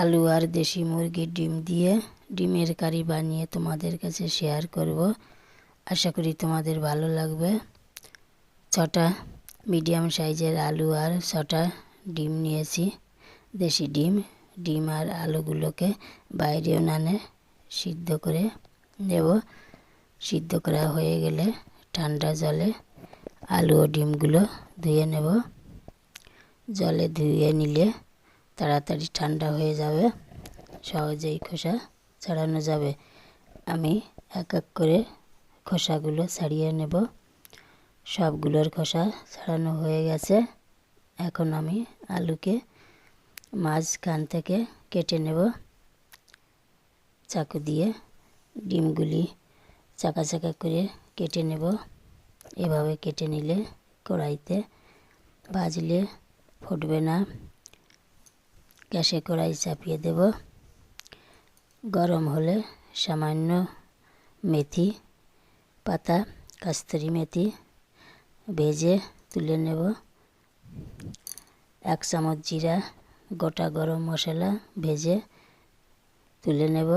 আলু আর দেশি মুরগির ডিম দিয়ে ডিমের কারি বানিয়ে তোমাদের কাছে শেয়ার করব। আশা করি তোমাদের ভালো লাগবে। ছটা মিডিয়াম সাইজের আলু আর ছটা ডিম নিয়েছি। দেশি ডিম ডিম আর আলুগুলোকে বাইরে উনানে সিদ্ধ করে নেব। সিদ্ধ করা হয়ে গেলে ঠান্ডা জলে আলু ও ডিমগুলো ধুয়ে নেব। জলে ধুয়ে নিলে তাড়াতাড়ি ঠান্ডা হয়ে যাবে, সহজেই খোসা ছাড়ানো যাবে। আমি এক এক করে খোসাগুলো ছাড়িয়ে নেব। সবগুলোর খোসা ছাড়ানো হয়ে গেছে। এখন আমি আলুকে মাঝখান থেকে কেটে নেব। চাকু দিয়ে ডিমগুলি চাকা চাকা করে কেটে নেব। এভাবে কেটে নিলে কড়াইতে ভাজলে ফুটবে না। গ্যাসে কড়াই চাপিয়ে দেব। গরম হলে সামান্য মেথি, পাতা, কাস্তুরি মেথি ভেজে তুলে নেব। এক চামচ জিরা, গোটা গরম মশলা ভেজে তুলে নেব।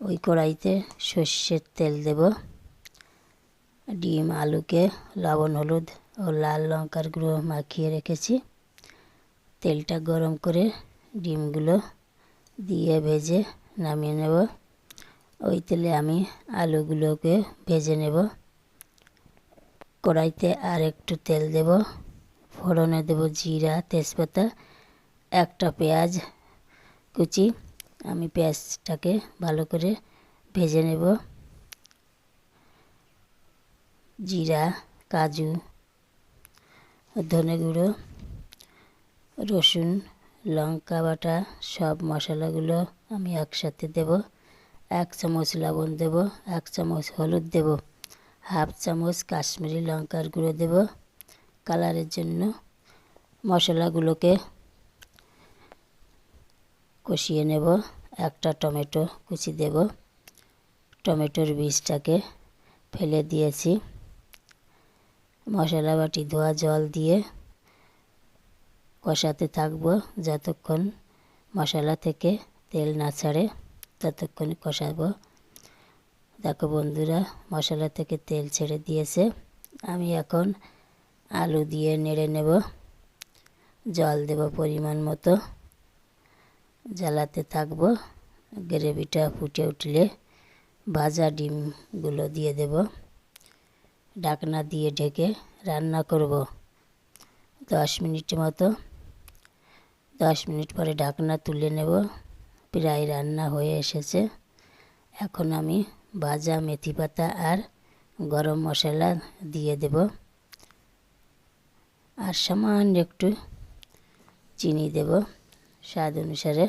ওই কড়াইতে সর্ষের তেল দেব। ডিম, আলুকে লবণ, হলুদ ও লাল লঙ্কার গুঁড়ো মাখিয়ে রেখেছি। তেলটা গরম করে ডিমগুলো দিয়ে ভেজে নামিয়ে নেব। ওই তেলে আমি আলুগুলোকে ভেজে নেব। কড়াইতে আর একটু তেল দেব। ফোড়নে দেব জিরা, তেজপাতা, একটা পেঁয়াজ কুচি। আমি পেঁয়াজটাকে ভালো করে ভেজে নেব। জিরা, কাজু, ধনে গুঁড়ো রসুন, লঙ্কা বাটা, সব মশলাগুলো আমি একসাথে দেব। এক চামচ লবণ দেব, এক চামচ হলুদ দেব, হাফ চামচ কাশ্মীরি লঙ্কার গুঁড়ো দেব। কালারের জন্য মশলাগুলোকে কষিয়ে নেব। একটা টমেটো কুচি দেব। টমেটোর বীজটাকে ফেলে দিয়েছি। মশলা বাটি ধোয়া জল দিয়ে কষাতে থাকব যতক্ষণ মশলা থেকে তেল না ছাড়ে ততক্ষণ কষাবো। দেখো বন্ধুরা, মশলা থেকে তেল ছেড়ে দিয়েছে। আমি এখন আলু দিয়ে নেড়ে নেব। জল দেব পরিমাণ মতো। জ্বালাতে থাকব। গ্রেভিটা ফুটে উঠলে ভাজা ডিমগুলো দিয়ে দেব। ঢাকনা দিয়ে ঢেকে রান্না করব। দশ মিনিট মতো দশ মিনিট পরে ঢাকনা তুলে নেব। প্রায় রান্না হয়ে এসেছে। এখন আমি ভাজা মেথি পাতা আর গরম মশলা দিয়ে দেব। আর সামান্য একটু চিনি দেব। স্বাদ অনুসারে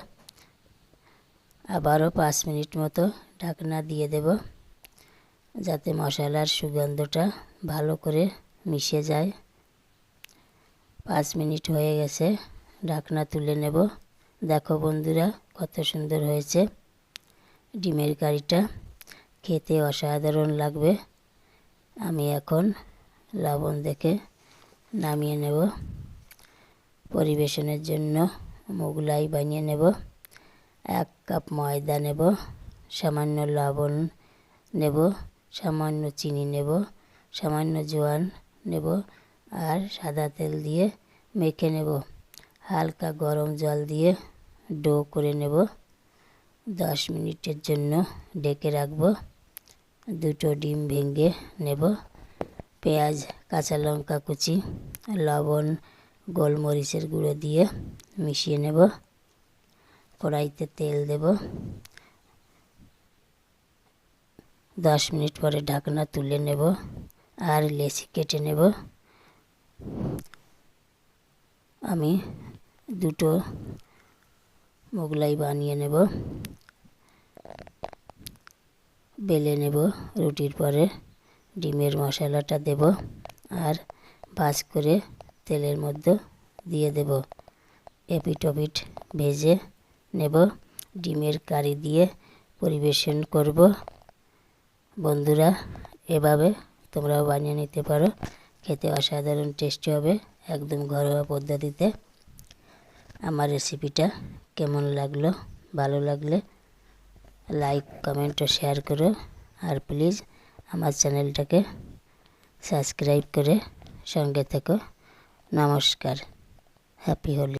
আবারও পাঁচ মিনিট মতো ঢাকনা দিয়ে দেব। যাতে মশলার সুগন্ধটা ভালো করে মিশে যায়। পাঁচ মিনিট হয়ে গেছে। ঢাকনা তুলে নেব। দেখো বন্ধুরা, কত সুন্দর হয়েছে ডিমের কারিটা। খেতে অসাধারণ লাগবে। আমি এখন লবণ দেখে নামিয়ে নেব। পরিবেশনের জন্য মোগলাই বানিয়ে নেব। এক কাপ ময়দা নেব, সামান্য লবণ নেব, সামান্য চিনি নেব, সামান্য জোয়ান নেব, আর সাদা তেল দিয়ে মেখে নেব। হালকা গরম জল দিয়ে ডো করে নেব। দশ মিনিটের জন্য ডেকে রাখব। দুটো ডিম ভেঙে নেব। পেঁয়াজ, কাঁচা লঙ্কা কুচি, লবণ, গোলমরিচের গুঁড়ো দিয়ে মিশিয়ে নেব। কড়াইতে তেল দেব। দশ মিনিট পরে ঢাকনা তুলে নেব আর লেচি কেটে নেব। আমি দুটো মোগলাই বানিয়ে নেব। বেলে নেব রুটির পরে। ডিমের মশলাটা দেব আর ভাজ করে তেলের মধ্যে দিয়ে দেব। এপিট ওপিট ভেজে নেব। ডিমের কারি দিয়ে পরিবেশন করব। বন্ধুরা, এভাবে তোমরাও বানিয়ে নিতে পারো। খেতে অসাধারণ টেস্টি হবে, একদম ঘরোয়া পদ্ধতিতে। আমার রেসিপিটা কেমন লাগল, ভালো লাগলে লাইক কমেন্ট ও শেয়ার করো। আর প্লিজ আমার চ্যানেলটাকে সাবস্ক্রাইব করে সঙ্গে থেকো। নমস্কার হ্যাপি হোলি